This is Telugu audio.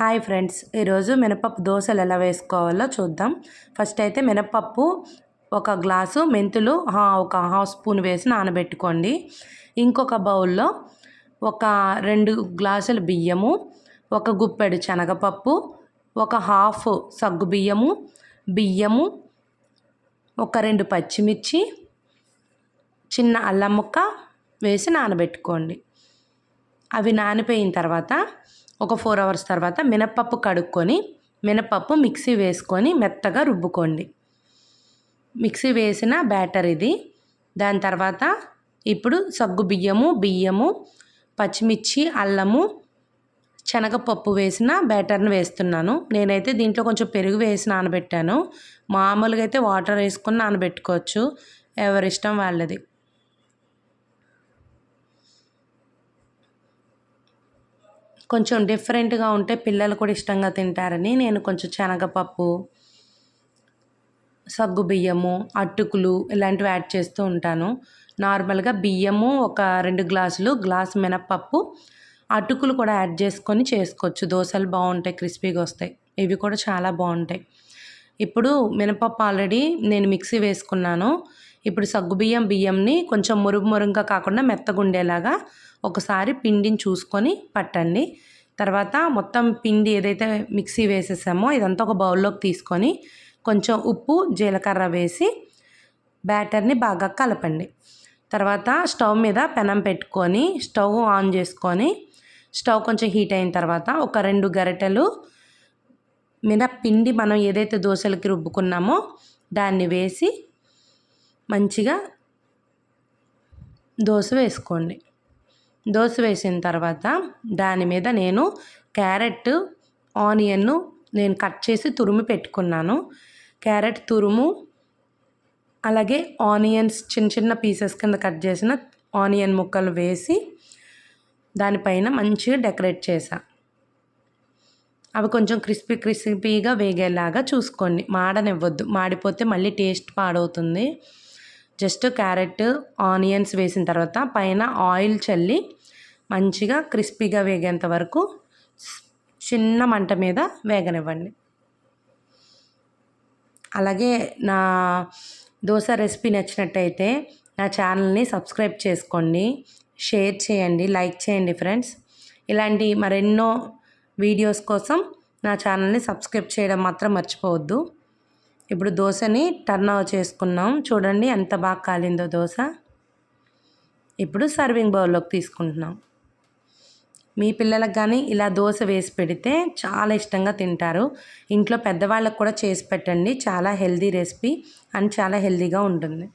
హాయ్ ఫ్రెండ్స్ ఈరోజు మినపప్పు దోశలు ఎలా వేసుకోవాలో చూద్దాం. ఫస్ట్ అయితే మినపప్పు ఒక గ్లాసు మెంతులు ఒక హాఫ్ స్పూన్ వేసి నానబెట్టుకోండి. ఇంకొక బౌల్లో ఒక రెండు గ్లాసులు బియ్యము ఒక గుప్పెడు శనగపప్పు ఒక హాఫ్ సగ్గు బియ్యము బియ్యము ఒక రెండు పచ్చిమిర్చి చిన్న అల్లం ముక్క వేసి నానబెట్టుకోండి. అవి నానిపోయిన తర్వాత ఒక ఫోర్ అవర్స్ తర్వాత మినప్పప్పు కడుక్కొని మినపప్పు మిక్సీ వేసుకొని మెత్తగా రుబ్బుకోండి. మిక్సీ వేసిన బ్యాటర్ ఇది. దాని తర్వాత ఇప్పుడు సగ్గు బియ్యము బియ్యము పచ్చిమిర్చి అల్లము శనగపప్పు వేసిన బ్యాటర్ని వేస్తున్నాను. నేనైతే దీంట్లో కొంచెం పెరుగు వేసి నానబెట్టాను. మామూలుగా అయితే వాటర్ వేసుకొని నానబెట్టుకోవచ్చు. ఎవరిష్టం వాళ్ళది. కొంచెం డిఫరెంట్గా ఉంటే పిల్లలు కూడా ఇష్టంగా తింటారని నేను కొంచెం శనగపప్పు సగ్గు బియ్యము అటుకులు ఇలాంటివి యాడ్ చేస్తూ ఉంటాను. నార్మల్గా బియ్యము ఒక రెండు గ్లాసులు గ్లాస్ మినప్పప్పు అటుకులు కూడా యాడ్ చేసుకొని చేసుకోవచ్చు. దోశలు బాగుంటాయి క్రిస్పీగా వస్తాయి. ఇవి కూడా చాలా బాగుంటాయి. ఇప్పుడు మినపప్పు ఆల్రెడీ నేను మిక్సీ వేసుకున్నాను. ఇప్పుడు సగ్గుబియ్యం బియ్యంని కొంచెం మురుగు మురుగుగా కాకుండా మెత్తగుండేలాగా ఒకసారి పిండిని చూసుకొని పట్టండి. తర్వాత మొత్తం పిండి ఏదైతే మిక్సీ వేసేసామో ఇదంతా ఒక బౌల్లోకి తీసుకొని కొంచెం ఉప్పు జీలకర్ర వేసి బ్యాటర్ని బాగా కలపండి. తర్వాత స్టవ్ మీద పెనం పెట్టుకొని స్టవ్ ఆన్ చేసుకొని స్టవ్ కొంచెం హీట్ అయిన తర్వాత ఒక రెండు గరిటెలు పిండి మనం ఏదైతే దోశలకి రుబ్బుకున్నామో దాన్ని వేసి మంచిగా దోశ వేసుకోండి. దోశ వేసిన తర్వాత దాని మీద నేను క్యారెట్ ఆనియన్ను నేను కట్ చేసి తురుము పెట్టుకున్నాను. క్యారెట్ తురుము అలాగే ఆనియన్స్ చిన్న చిన్న పీసెస్ కింద కట్ చేసిన ఆనియన్ ముక్కలు వేసి దానిపైన మంచిగా డెకరేట్ చేసా అవి కొంచెం క్రిస్పీ క్రిస్పీగా వేగేలాగా చూసుకోండి. మాడనివ్వద్దు. మాడిపోతే మళ్ళీ టేస్ట్ పాడవుతుంది. జస్ట్ క్యారెట్ ఆనియన్స్ వేసిన తర్వాత పైన ఆయిల్ చల్లి మంచిగా క్రిస్పీగా వేగేంత వరకు చిన్న మంట మీద వేగనివ్వండి. అలాగే నా దోశ రెసిపీ నచ్చినట్టయితే నా ఛానల్ని సబ్స్క్రైబ్ చేసుకోండి షేర్ చేయండి లైక్ చేయండి ఫ్రెండ్స్. ఇలాంటి మరెన్నో వీడియోస్ కోసం నా ఛానల్ని సబ్స్క్రైబ్ చేయడం మాత్రం మర్చిపోవద్దు. ఇప్పుడు దోశని టర్న్ ఆఫ్ చేసుకున్నాం. చూడండి ఎంత బాగా కాలిందో దోశ. ఇప్పుడు సర్వింగ్ బౌల్లోకి తీసుకుంటున్నాం. మీ పిల్లలకు కానీ ఇలా దోశ వేసి పెడితే చాలా ఇష్టంగా తింటారు. ఇంట్లో పెద్దవాళ్ళకు కూడా చేసి పెట్టండి. చాలా హెల్దీ రెసిపీ అండ్ చాలా హెల్దీగా ఉంటుంది.